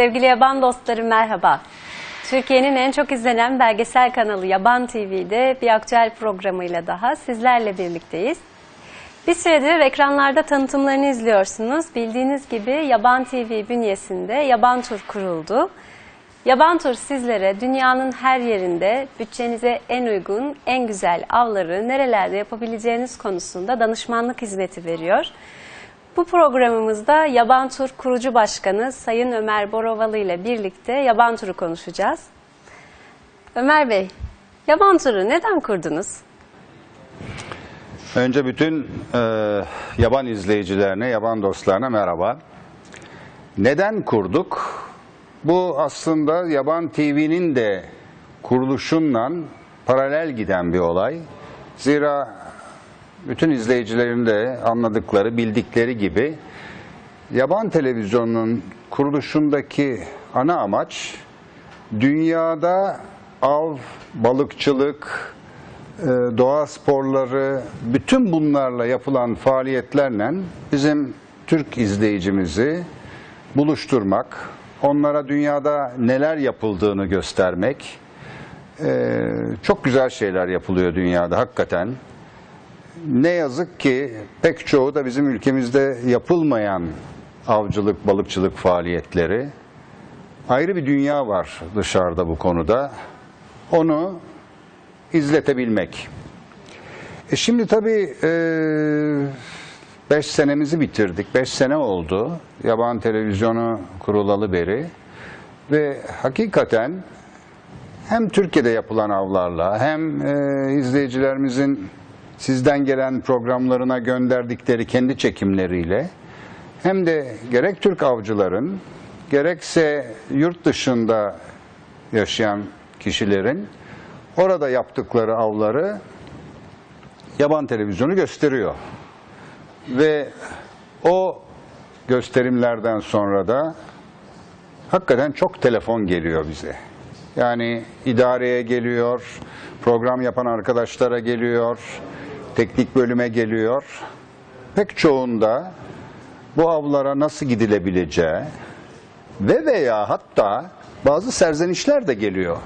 Sevgili yaban dostlarım merhaba. Türkiye'nin en çok izlenen belgesel kanalı Yaban TV'de bir aktüel programıyla daha sizlerle birlikteyiz. Bir süredir ekranlarda tanıtımlarını izliyorsunuz. Bildiğiniz gibi Yaban TV bünyesinde Yaban Tur kuruldu. Yaban Tur sizlere dünyanın her yerinde bütçenize en uygun, en güzel avları nerelerde yapabileceğiniz konusunda danışmanlık hizmeti veriyor. Bu programımızda Yaban Tur kurucu başkanı Sayın Ömer Borovalı ile birlikte Yaban Tur'u konuşacağız. Ömer Bey, Yaban Tur'u neden kurdunuz? Önce bütün e, yaban izleyicilerine, yaban dostlarına merhaba. Neden kurduk? Bu aslında Yaban TV'nin de kuruluşunla paralel giden bir olay. Zira bütün izleyicilerin de anladıkları, bildikleri gibi Yaban Televizyonu'nun kuruluşundaki ana amaç dünyada av, balıkçılık, e, doğa sporları, bütün bunlarla yapılan faaliyetlerle bizim Türk izleyicimizi buluşturmak, onlara dünyada neler yapıldığını göstermek. E, Çok güzel şeyler yapılıyor dünyada hakikaten. Ne yazık ki pek çoğu da bizim ülkemizde yapılmayan avcılık, balıkçılık faaliyetleri. Ayrı bir dünya var dışarıda bu konuda. Onu izletebilmek. E şimdi tabii 5 senemizi bitirdik. 5 sene oldu. Yaban televizyonu kurulalı beri. Ve hakikaten hem Türkiye'de yapılan avlarla hem e, izleyicilerimizin sizden gelen programlarına gönderdikleri kendi çekimleriyle hem de gerek Türk avcıların gerekse yurt dışında yaşayan kişilerin orada yaptıkları avları yaban televizyonu gösteriyor. Ve o gösterimlerden sonra da hakikaten çok telefon geliyor bize. Yani idareye geliyor, program yapan arkadaşlara geliyor, teknik bölüme geliyor. Pek çoğunda bu avlara nasıl gidilebileceği ve veya hatta bazı serzenişler de geliyor.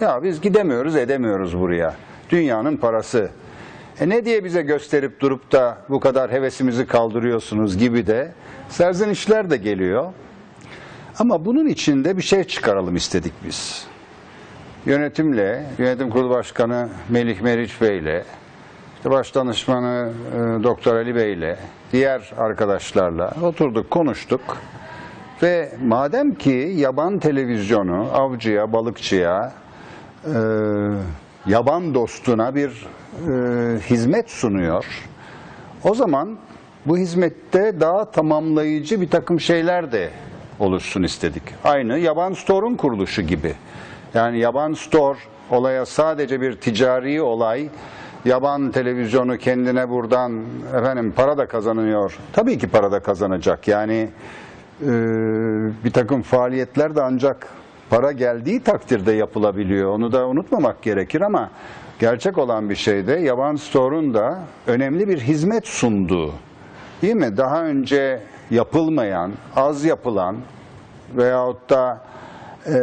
Ya biz gidemiyoruz, edemiyoruz buraya. Dünyanın parası. E ne diye bize gösterip durup da bu kadar hevesimizi kaldırıyorsunuz gibi de serzenişler de geliyor. Ama bunun içinde bir şey çıkaralım istedik biz. Yönetimle, yönetim kurulu başkanı Melih Meriç Bey'le, işte baş danışmanı e, Doktor Ali Bey'le, diğer arkadaşlarla oturduk, konuştuk. Ve madem ki yaban televizyonu avcıya, balıkçıya, e, yaban dostuna bir e, hizmet sunuyor, o zaman bu hizmette daha tamamlayıcı bir takım şeyler de oluşsun istedik. Aynı Yaban Store'un kuruluşu gibi. Yani Yaban Store olaya sadece bir ticari olay, yaban televizyonu kendine buradan efendim para da kazanıyor. Tabii ki para da kazanacak. Yani e, bir takım faaliyetler de ancak para geldiği takdirde yapılabiliyor. Onu da unutmamak gerekir ama gerçek olan bir şey de Yaban Store'un da önemli bir hizmet sunduğu. Değil mi? Daha önce yapılmayan, az yapılan veyahut da e,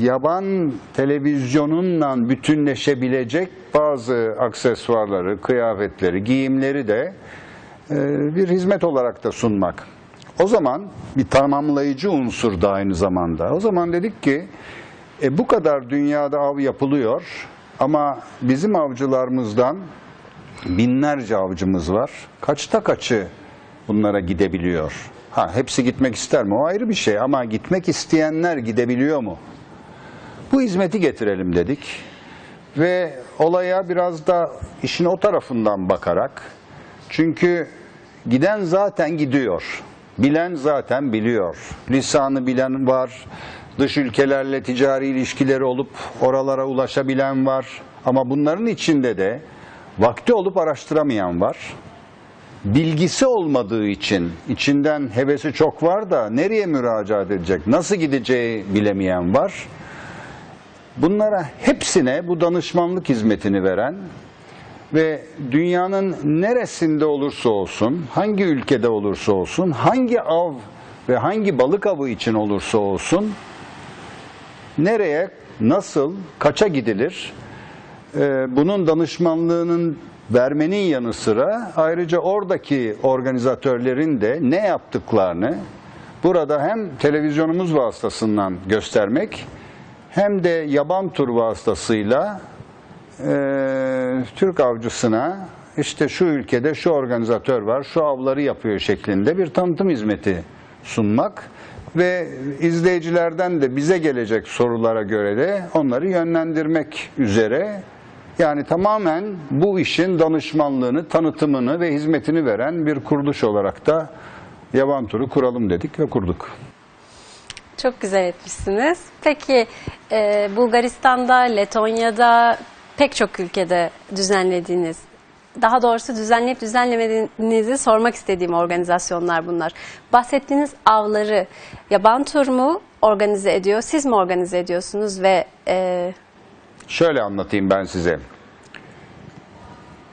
yaban televizyonunla bütünleşebilecek bazı aksesuarları, kıyafetleri, giyimleri de e, bir hizmet olarak da sunmak. O zaman bir tamamlayıcı unsur da aynı zamanda. O zaman dedik ki e, bu kadar dünyada av yapılıyor ama bizim avcılarımızdan binlerce avcımız var. Kaçta kaçı bunlara gidebiliyor? Ha hepsi gitmek ister mi? O ayrı bir şey ama gitmek isteyenler gidebiliyor mu? Bu hizmeti getirelim dedik. Ve olaya biraz da işin o tarafından bakarak çünkü giden zaten gidiyor. Bilen zaten biliyor. Lisanı bilen var. Dış ülkelerle ticari ilişkileri olup oralara ulaşabilen var. Ama bunların içinde de vakti olup araştıramayan var bilgisi olmadığı için içinden hevesi çok var da nereye müracaat edecek, nasıl gideceği bilemeyen var. Bunlara hepsine bu danışmanlık hizmetini veren ve dünyanın neresinde olursa olsun, hangi ülkede olursa olsun, hangi av ve hangi balık avı için olursa olsun nereye, nasıl, kaça gidilir? Ee, bunun danışmanlığının vermenin yanı sıra ayrıca oradaki organizatörlerin de ne yaptıklarını burada hem televizyonumuz vasıtasından göstermek hem de yaban tur vasıtasıyla e, Türk avcısına işte şu ülkede şu organizatör var, şu avları yapıyor şeklinde bir tanıtım hizmeti sunmak ve izleyicilerden de bize gelecek sorulara göre de onları yönlendirmek üzere yani tamamen bu işin danışmanlığını, tanıtımını ve hizmetini veren bir kuruluş olarak da Yaban Turu kuralım dedik ve kurduk. Çok güzel etmişsiniz. Peki e, Bulgaristan'da, Letonya'da pek çok ülkede düzenlediğiniz, daha doğrusu düzenleyip düzenlemediğinizi sormak istediğim organizasyonlar bunlar. Bahsettiğiniz avları yaban tur mu organize ediyor, siz mi organize ediyorsunuz ve e, Şöyle anlatayım ben size.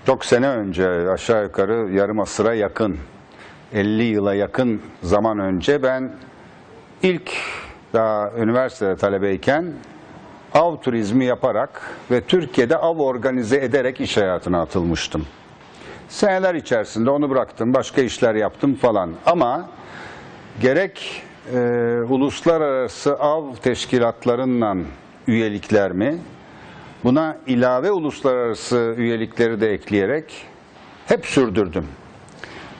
Çok sene önce aşağı yukarı yarım asıra yakın 50 yıla yakın zaman önce ben ilk daha üniversitede talebeyken av turizmi yaparak ve Türkiye'de av organize ederek iş hayatına atılmıştım. Seneler içerisinde onu bıraktım, başka işler yaptım falan. Ama gerek e, uluslararası av teşkilatlarından üyelikler mi, buna ilave uluslararası üyelikleri de ekleyerek hep sürdürdüm.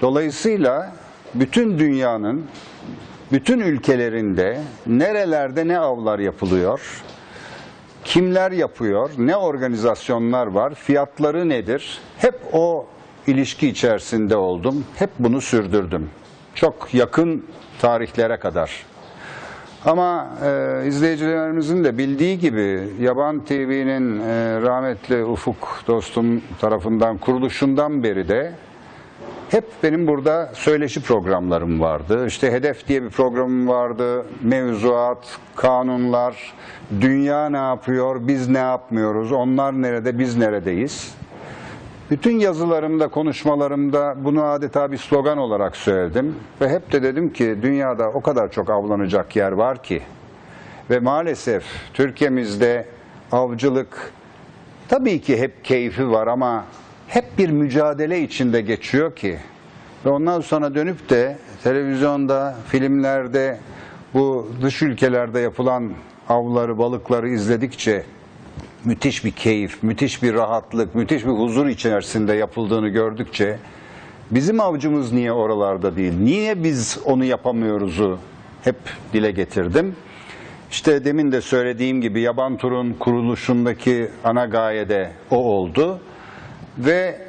Dolayısıyla bütün dünyanın, bütün ülkelerinde nerelerde ne avlar yapılıyor, kimler yapıyor, ne organizasyonlar var, fiyatları nedir? Hep o ilişki içerisinde oldum. Hep bunu sürdürdüm. Çok yakın tarihlere kadar. Ama e, izleyicilerimizin de bildiği gibi Yaban TV'nin e, rahmetli Ufuk dostum tarafından kuruluşundan beri de hep benim burada söyleşi programlarım vardı. İşte Hedef diye bir programım vardı. Mevzuat, kanunlar, dünya ne yapıyor, biz ne yapmıyoruz, onlar nerede, biz neredeyiz. Bütün yazılarımda, konuşmalarımda bunu adeta bir slogan olarak söyledim. Ve hep de dedim ki dünyada o kadar çok avlanacak yer var ki. Ve maalesef Türkiye'mizde avcılık tabii ki hep keyfi var ama hep bir mücadele içinde geçiyor ki. Ve ondan sonra dönüp de televizyonda, filmlerde bu dış ülkelerde yapılan avları, balıkları izledikçe müthiş bir keyif, müthiş bir rahatlık, müthiş bir huzur içerisinde yapıldığını gördükçe bizim avcımız niye oralarda değil, niye biz onu yapamıyoruzu hep dile getirdim. İşte demin de söylediğim gibi Yaban Tur'un kuruluşundaki ana gaye de o oldu. Ve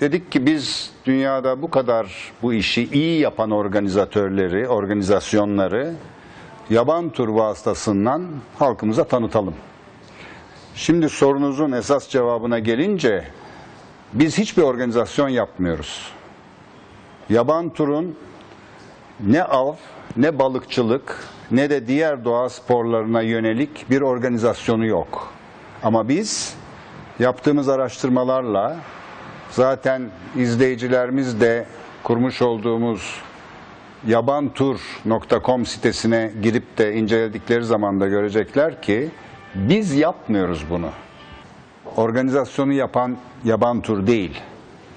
dedik ki biz dünyada bu kadar bu işi iyi yapan organizatörleri, organizasyonları Yaban Tur vasıtasından halkımıza tanıtalım. Şimdi sorunuzun esas cevabına gelince biz hiçbir organizasyon yapmıyoruz. Yaban turun ne av, ne balıkçılık, ne de diğer doğa sporlarına yönelik bir organizasyonu yok. Ama biz yaptığımız araştırmalarla zaten izleyicilerimiz de kurmuş olduğumuz yabantur.com sitesine girip de inceledikleri zaman da görecekler ki biz yapmıyoruz bunu. Organizasyonu yapan Yaban Tur değil.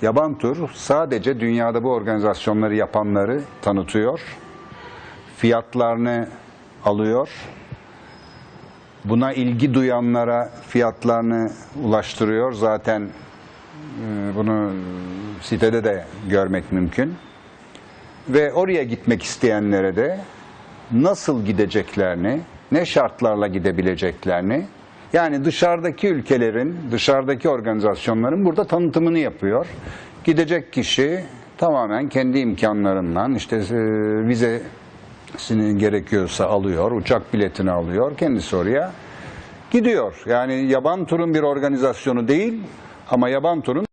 Yaban Tur sadece dünyada bu organizasyonları yapanları tanıtıyor. Fiyatlarını alıyor. Buna ilgi duyanlara fiyatlarını ulaştırıyor. Zaten e, bunu sitede de görmek mümkün. Ve oraya gitmek isteyenlere de nasıl gideceklerini, ne şartlarla gidebileceklerini, yani dışarıdaki ülkelerin, dışarıdaki organizasyonların burada tanıtımını yapıyor. Gidecek kişi tamamen kendi imkanlarından işte e, vizesini gerekiyorsa alıyor, uçak biletini alıyor, kendisi oraya gidiyor. Yani yaban turun bir organizasyonu değil ama yaban turun